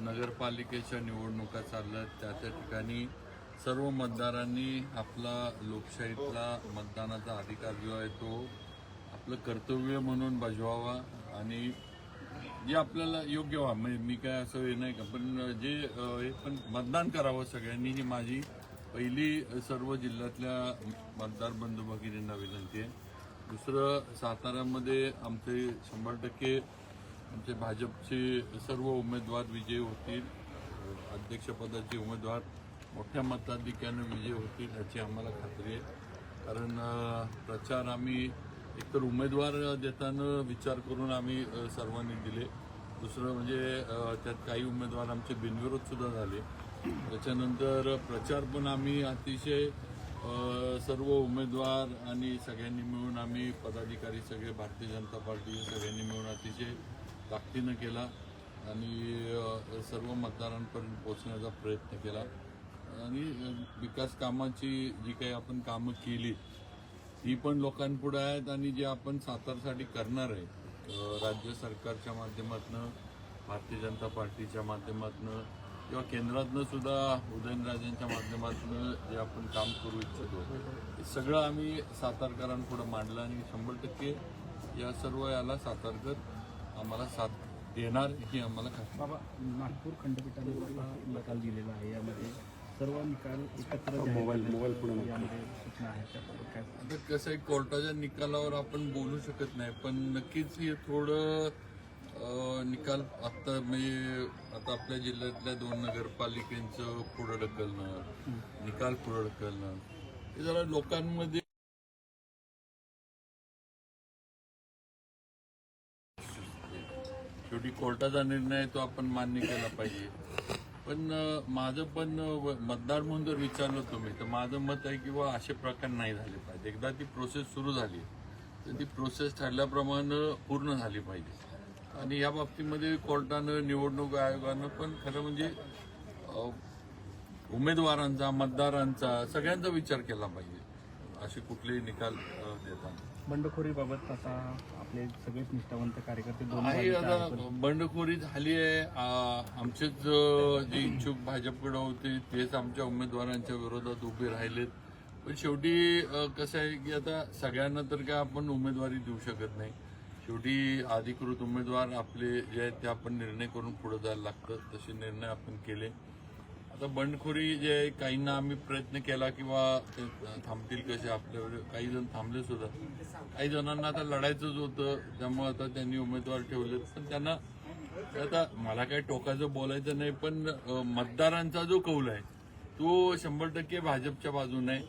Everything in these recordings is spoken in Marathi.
नगरपालिकेच्या निवडणुका चालल्यात त्या त्या ठिकाणी सर्व मतदारांनी आपला लोकशाहीतला मतदानाचा अधिकार जो आहे तो आपलं कर्तव्य म्हणून बजवावा आणि जे आपल्याला योग्य व्हा. म्हणजे मी काय असं हे नाही का पण जे हे पण मतदान करावं सगळ्यांनी ही माझी पहिली सर्व जिल्ह्यातल्या मतदार बंधू भगिनींना विनंती आहे. दुसरं साताऱ्यामध्ये आमचे शंभर टक्के आमचे भाजपचे सर्व उमेदवार विजयी होतील. अध्यक्षपदाचे उमेदवार मोठ्या मताधिक्यानं विजयी होतील याची आम्हाला खात्री आहे. कारण प्रचार आम्ही एकतर उमेदवार देताना विचार करून आम्ही सर्वांनी दिले. दुसरं म्हणजे त्यात काही उमेदवार आमचे बिनविरोधसुद्धा झाले. त्याच्यानंतर प्रचार पण आम्ही अतिशय सर्व उमेदवार आणि सगळ्यांनी मिळून आम्ही पदाधिकारी सगळे भारतीय जनता पार्टी सगळ्यांनी मिळून अतिशय ताकदीनं केला आणि सर्व मतदारांपर्यंत पोहोचण्याचा प्रयत्न केला. आणि विकास कामाची जी काही आपण कामं केली ही पण लोकांपुढे आहेत आणि जे आपण सातारसाठी करणार आहे राज्य सरकारच्या माध्यमातनं भारतीय जनता पार्टीच्या माध्यमातनं किंवा केंद्रातनं सुद्धा उदयनराजेंच्या माध्यमातनं जे आपण काम करू इच्छितो हे सगळं आम्ही सातारकरांपुढे मांडलं आणि शंभर टक्के या सर्व याला सातारकर आम्हाला साथ देणार ही आम्हाला खात्री. बाबा नागपूर खंडपीठाने निकाल दिलेला आहे यामध्ये. सर्व निकाल एकत्र मोबाईल मोबाईल यामध्ये सूचना आहेत काय आता कसं आहे कोर्टाच्या निकालावर आपण बोलू शकत नाही पण नक्कीच हे थोडं अं, निकाल आता म्हणजे आता आपल्या जिल्ह्यातल्या दोन नगरपालिकांचं पुढं ढकलणं निकाल पुढं ढकलणं हे जरा लोकांमध्ये शेवटी कोर्टाचा निर्णय आहे तो आपण मान्य केला पाहिजे. पण माझं पण व- मतदार म्हणून जर विचारलं तुम्ही तर माझं मत आहे की बा असे प्रकार नाही झाले पाहिजे. एकदा ती प्रोसेस सुरू झाली तर ती प्रोसेस ठरल्याप्रमाणे पूर्ण झाली पाहिजे. आणि या बाबतीमध्ये कोर्टानं निवडणूक आयोगानं पण खरं म्हणजे उमेदवारांचा मतदारांचा सगळ्यांचा विचार केला पाहिजे असे कुठलेही निकाल देताना. बंडखोरीबाबत आता आपले सगळेच निष्ठावंत कार्यकर्ते आता बंडखोरी झाली आहे. आमचेच जे इच्छुक भाजपकडे होते तेच आमच्या उमेदवारांच्या विरोधात उभे राहिलेत. पण शेवटी कसं आहे की आता सगळ्यांना तर काय आपण उमेदवारी देऊ शकत नाही. शेवटी अधिकृत उमेदवार आपले जे आहेत ते आपण निर्णय करून पुढे जायला लागतं. तसे निर्णय आपण केले. आता बंडखोरी जे आहे काहींना आम्ही प्रयत्न केला किंवा ते थांबतील कसे आपल्यावर काही जण थांबले सुद्धा. काही जणांना आता लढायचंच होतं त्यामुळे आता त्यांनी उमेदवार ठेवलेत. पण त्यांना आता मला काही टोकाचं बोलायचं नाही पण मतदारांचा जो कौल आहे तो शंभर टक्के भाजपच्या बाजूने आहे.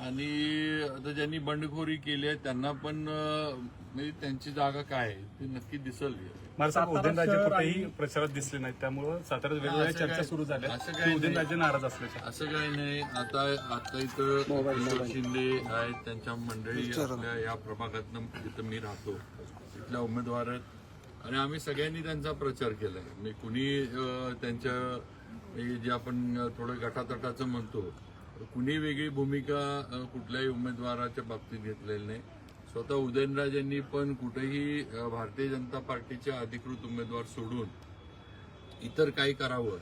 आणि आता ज्यांनी बंडखोरी केली आहे त्यांना पण म्हणजे त्यांची जागा काय आहे ती नक्की दिसल मला सांग उदयनराजे कुठेही प्रचारात दिसले नाहीत त्यामुळं साताऱ्यात वेगवेगळ्या असं चर्चा सुरू झाल्या. असं की काय उदयनराजे नाराज असल्याच्या असं काही नाही. आता आता इथं शिंदे आहेत त्यांच्या मंडळी आपल्या या प्रभागातनं जिथं मी राहतो तिथल्या उमेदवार आहेत. आणि आम्ही सगळ्यांनी त्यांचा प्रचार केलाय. म्हणजे कुणी त्यांच्या म्हणजे जे आपण थोडं गटातटाचं म्हणतो कुणी वेगळी भूमिका कुठल्याही उमेदवाराच्या बाबतीत घेतलेली नाही. स्वतः उदयनराजेंनी पण कुठेही भारतीय जनता पार्टीचे अधिकृत उमेदवार सोडून इतर काही करावं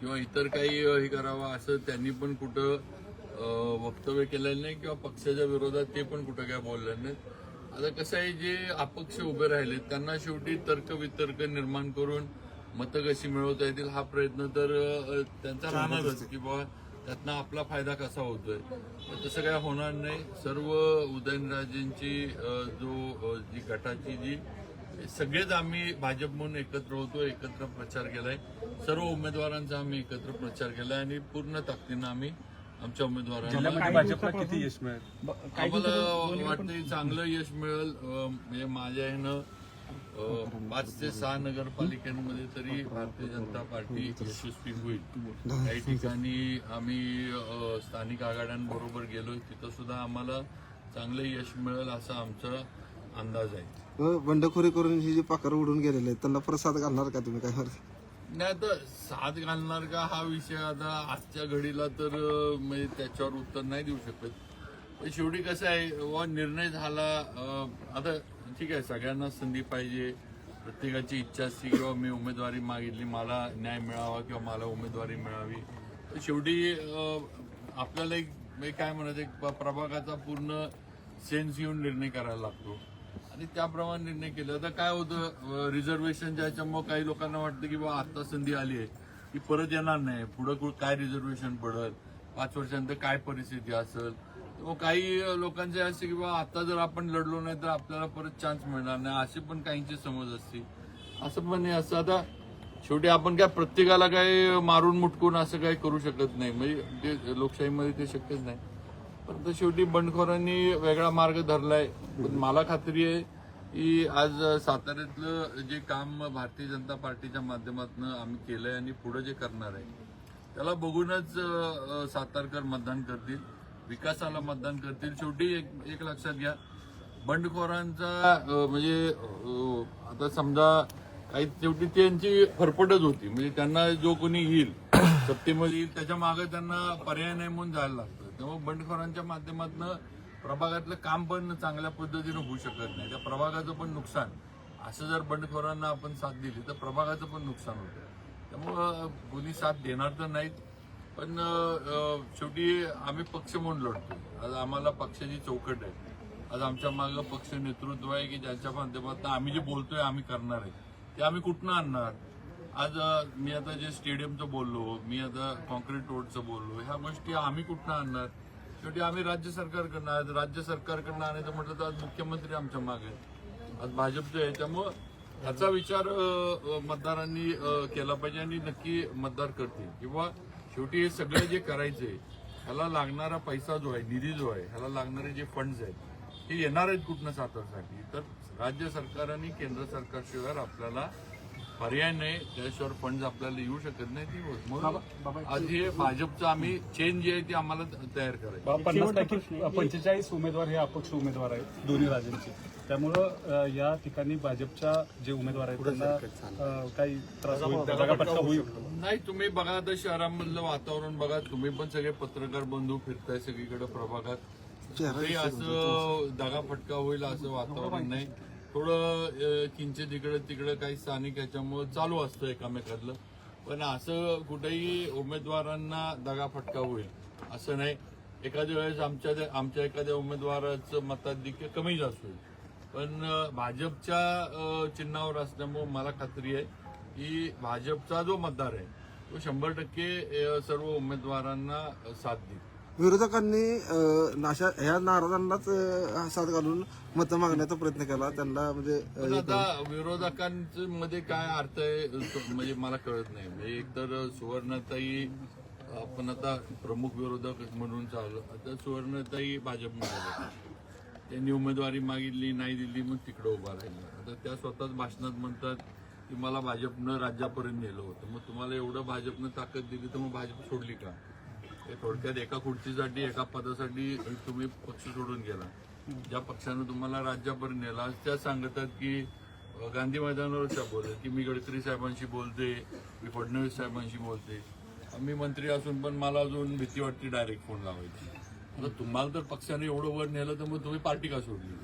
किंवा इतर काही हे करावं असं त्यांनी पण कुठं वक्तव्य केलेलं नाही किंवा पक्षाच्या विरोधात ते पण कुठं काय बोललेलं नाही. आता कसं आहे जे अपक्ष उभे राहिले त्यांना शेवटी तर्क वितर्क निर्माण करून मतं कशी मिळवता येतील हा प्रयत्न तर त्यांचा राहणारच की बाबा त्यातनं आपला फायदा कसा होतोय? तसं काय होणार नाही. सर्व उदयनराजेंची जो जी गटाची जी सगळेच आम्ही भाजप म्हणून एकत्र होतो एकत्र प्रचार केलाय. सर्व उमेदवारांचा आम्ही एकत्र प्रचार केलाय आणि पूर्ण ताकदीनं आम्ही आमच्या उमेदवारांना भाजपला किती यश मिळेल? आम्हाला वाटतं चांगलं यश मिळेल. म्हणजे माझ्या ह्यानं पाच ते सहा नगरपालिकांमध्ये तरी भारतीय जनता पार्टी यशस्वी होईल. काही ठिकाणी आम्ही स्थानिक आघाड्यांबरोबर गेलोय. तिथं सुद्धा आम्हाला चांगलं यश मिळेल असा आमचा अंदाज आहे. बंडखोरी करून ही जी पाकर उडून गेलेले आहेत त्यांना प्रसाद घालणार का तुम्ही? काय नाही आता साथ घालणार का हा विषय आता आजच्या घडीला तर म्हणजे त्याच्यावर उत्तर नाही देऊ शकत. पण शेवटी कसं आहे व निर्णय झाला आता ठीक आहे सगळ्यांना संधी पाहिजे. प्रत्येकाची इच्छा असते किंवा मी उमेदवारी मागितली मला न्याय मिळावा किंवा मला उमेदवारी मिळावी. तर शेवटी आपल्याला एक काय म्हणत एक प- प्रभागाचा पूर्ण सेन्स घेऊन निर्णय करायला लागतो. आणि त्याप्रमाणे निर्णय केला तर काय होतं रिझर्वेशनच्या ह्याच्यामुळे काही लोकांना वाटतं की बा आत्ता संधी आली आहे ती परत येणार नाही. पुढं काय रिझर्वेशन पडल? पाच वर्षानंतर काय परिस्थिती असेल? हो, काही लोकांचे असे की बाबा आता जर आपण लढलो नाही तर आपल्याला परत चान्स मिळणार नाही अशी पण काहींची समज असते असं पण नाही असं आता शेवटी आपण काय प्रत्येकाला काय मारून मुटकून असं काही करू शकत नाही. म्हणजे ते लोकशाहीमध्ये ते शक्यच नाही. परंतु शेवटी बंडखोरांनी वेगळा मार्ग धरलाय. पण मला खात्री आहे की आज साताऱ्यातलं जे काम भारतीय जनता पार्टीच्या माध्यमातून आम्ही केलंय आणि पुढे जे करणार आहे त्याला बघूनच सातारकर मतदान करतील. विकासाला मतदान करतील. शेवटी एक एक लक्षात घ्या. बंडखोरांचा म्हणजे आता समजा काही शेवटी त्यांची फरफटच होती. म्हणजे त्यांना जो कोणी येईल सत्तेमध्ये येईल त्याच्यामागे त्यांना पर्याय नाही म्हणून जायला लागतं. त्यामुळे बंडखोरांच्या माध्यमातून प्रभागातलं काम पण चांगल्या पद्धतीनं होऊ शकत नाही. त्या प्रभागाचं पण नुकसान. असं जर बंडखोरांना आपण साथ दिली तर प्रभागाचं पण नुकसान होतं. त्यामुळं कोणी साथ देणार तर नाहीत. पण शेवटी आम्ही पक्ष म्हणून लढतो आज आम्हाला पक्षाची चौकट आहे. आज आमच्या मागं पक्ष नेतृत्व आहे की ज्यांच्या माध्यमातून आम्ही जे बोलतोय आम्ही करणार आहे. ते आम्ही कुठनं आणणार? आज मी आता जे स्टेडियमचं बोललो मी आता कॉन्क्रीट रोडचं बोललो ह्या गोष्टी आम्ही कुठनं आणणार? शेवटी आम्ही राज्य सरकारकडनं आज राज्य सरकारकडनं आणायचं म्हटलं तर आज मुख्यमंत्री आमच्या मागे आहेत. आज भाजपचे आहे त्यामुळं याचा विचार मतदारांनी केला पाहिजे आणि नक्की मतदार करतील. किंवा शेवटी हे सगळं जे करायचंय ह्याला लागणारा पैसा जो आहे निधी जो आहे ह्याला लागणारे जे फंड्स आहेत हे येणार आहेत कुठनं सातारसाठी? तर राज्य सरकार आणि केंद्र सरकारशिवाय आपल्याला पर्याय नाही त्याशिवाय फंड आपल्याला येऊ शकत नाही ती म्हणून आज हे भाजपचं आम्ही चेंज जे आहे ती आम्हाला तयार करायची. पन्नास पैकी पंचेचाळीस उमेदवार हे अपक्ष उमेदवार आहेत दोन्ही राज्यांचे. त्यामुळं या ठिकाणी भाजपच्या जे उमेदवार आहेत त्यांना काही त्रास होईल नाही तुम्ही बघा आता शहरामधलं वातावरण बघा तुम्ही पण सगळे पत्रकार बंधू फिरताय सगळीकडे प्रभागात. काही असं दगाफटका होईल असं वातावरण नाही. थोडं किंचित इकडं तिकडं काही स्थानिक याच्यामुळे चालू असतं एकामेकातलं. पण असं कुठेही उमेदवारांना दगाफटका होईल असं नाही. एखाद्या वेळेस आमच्या आमच्या एखाद्या उमेदवाराचं मताधिक्य कमी जास्त होईल. पण भाजपच्या चिन्हावर असल्यामुळे मला खात्री आहे की भाजपचा जो मतदार आहे तो शंभर टक्के सर्व उमेदवारांना साथ देईल. विरोधकांनी नाशा ह्या नाराजांनाच साथ घालून मतं मागण्याचा प्रयत्न केला. त्यांना म्हणजे आता मध्ये काय अर्थ आहे म्हणजे मला कळत नाही. म्हणजे एकतर सुवर्णताई आपण आता प्रमुख विरोधक म्हणून चाललो आता सुवर्णताई भाजपमध्ये. त्यांनी उमेदवारी मागितली नाही दिली मग तिकडे उभा राहिलं. आता त्या स्वतःच भाषणात म्हणतात की मला भाजपनं राज्यापर्यंत नेलं होतं. मग तुम्हाला एवढं भाजपनं ताकद दिली तर मग भाजप सोडली का? थोडक्यात एका खुर्चीसाठी एका पदासाठी तुम्ही पक्ष सोडून गेला. ज्या पक्षानं तुम्हाला राज्यापर्यंत नेला त्या सांगतात की गांधी मैदानावर त्या बोलत की मी गडकरी साहेबांशी बोलते मी फडणवीस साहेबांशी बोलते. मी मंत्री असून पण मला अजून भीती वाटते डायरेक्ट फोन लावायची. आता तुम्हाला जर पक्षाने एवढं वर नेलं तर मग तुम्ही पार्टी का सोडली?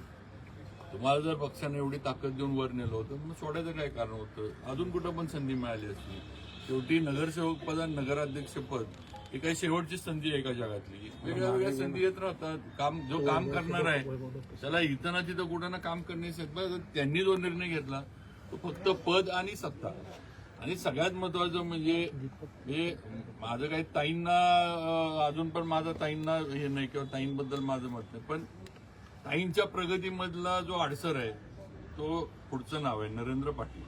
तुम्हाला जर पक्षाने एवढी ताकद देऊन वर नेलं होतं मग सोडायचं काय कारण होतं? अजून कुठं पण संधी मिळाली असती. शेवटी नगरसेवक पद आणि नगराध्यक्ष पद ही काही शेवटची संधी आहे का जगातली? वेगळ्या वेगळ्या संधी येत राहतात. काम जो काम करणार आहे त्याला इथं ना तिथं कुठं ना काम. तर त्यांनी जो निर्णय घेतला तो फक्त पद आणि सत्ता. आणि सगळ्यात महत्वाचं म्हणजे हे माझं काही ताईंना अजून पण माझं ताईंना हे नाही किंवा ताईंबद्दल माझं मत नाही. पण ताईंच्या प्रगतीमधला जो अडसर आहे तो पुढचं नाव आहे नरेंद्र पाटील.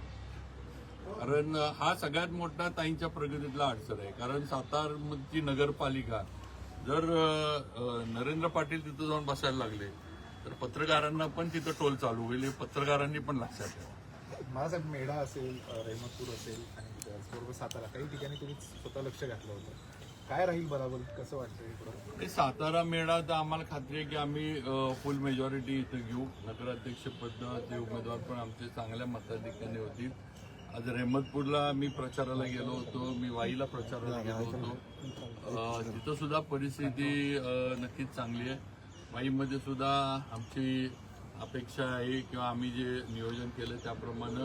कारण हा सगळ्यात मोठा ताईंच्या प्रगतीतला अडसर आहे. कारण सातारची नगरपालिका जर नरेंद्र पाटील तिथं जाऊन बसायला लागले तर पत्रकारांना पण तिथं टोल चालू होईल पत्रकारांनी पण लक्षात ठेवा. माझा मेढा असेल रहमतपूर असेल आणि त्याचबरोबर सातारा काही ठिकाणी तुम्ही स्वतः लक्ष घातलं होतं. काय राहील बरोबर? कसं वाटतं सातारा मेळा तर आम्हाला खात्री आहे की आम्ही फुल मेजॉरिटी इथं घेऊ. नगराध्यक्ष पद उमेदवार पण आमचे चांगल्या मताधिक्याने होतील. आज रेहमतपूरला मी प्रचाराला गेलो होतो मी वाईला प्रचाराला गेलो होतो. तिथं सुद्धा परिस्थिती नक्कीच चांगली आहे. वाईमध्ये सुद्धा आमची अपेक्षा आहे किंवा आम्ही जे नियोजन केलं त्याप्रमाणे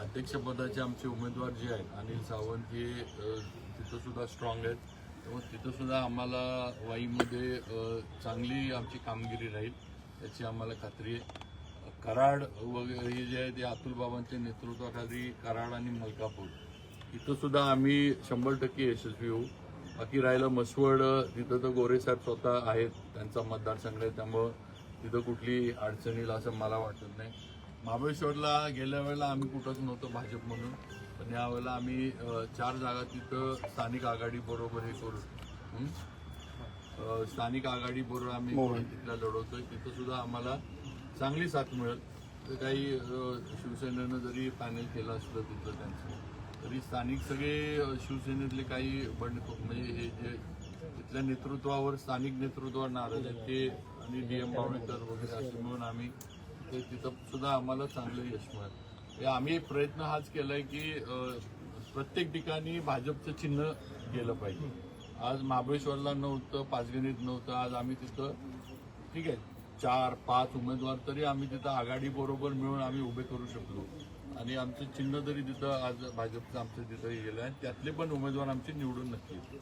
अध्यक्षपदाचे आमचे उमेदवार जे आहेत अनिल सावंत हे अ, तिथं सुद्धा स्ट्रॉंग आहेत. त्यामुळे तिथं सुद्धा आम्हाला वाईमध्ये चांगली आमची कामगिरी राहील याची आम्हाला खात्री आहे. कराड वगैरे हे जे आहे ते अतुल बाबांच्या नेतृत्वाखाली कराड आणि मलकापूर. इथं सुद्धा आम्ही शंभर टक्के यशस्वी होऊ. बाकी राहिलं मसवड तिथं तर गोरे साहेब स्वतः आहेत त्यांचा मतदारसंघ आहे त्यामुळं तिथं कुठली अडचण असं मला वाटत नाही. महाबळेश्वरला गेल्या वेळेला आम्ही कुठंच नव्हतो भाजप म्हणून. पण यावेळेला आम्ही चार जागा तिथं स्थानिक आघाडी बरोबर हे करू स्थानिक आघाडी बरोबर आम्ही तिथला लढवतोय. तिथं सुद्धा आम्हाला चांगली साथ मिळेल. तर काही शिवसेनेनं जरी पॅनल केलं असलं तिथलं त्यांचं तरी स्थानिक सगळे शिवसेनेतले काही बंड म्हणजे हे जे तिथल्या नेतृत्वावर स्थानिक नेतृत्वावर नाराज आहेत ते आणि डी एम बावळेकर वगैरे असे मिळून आम्ही ते तिथं सुद्धा आम्हाला चांगलं यश मिळेल. हे आम्ही प्रयत्न हाच केलाय की प्रत्येक ठिकाणी भाजपचं चिन्ह गेलं पाहिजे. आज महाबळेश्वरला नव्हतं पाचगणीत नव्हतं आज आम्ही तिथं ठीक आहे चार पाच उमेदवार तरी आम्ही तिथं आघाडी बरोबर मिळून आम्ही उभे करू शकलो. आणि आमचं चिन्ह तरी तिथं आज भाजपचं आमचं तिथं गेलं आहे त्यातले पण उमेदवार आमचे निवडून नक्की येतील.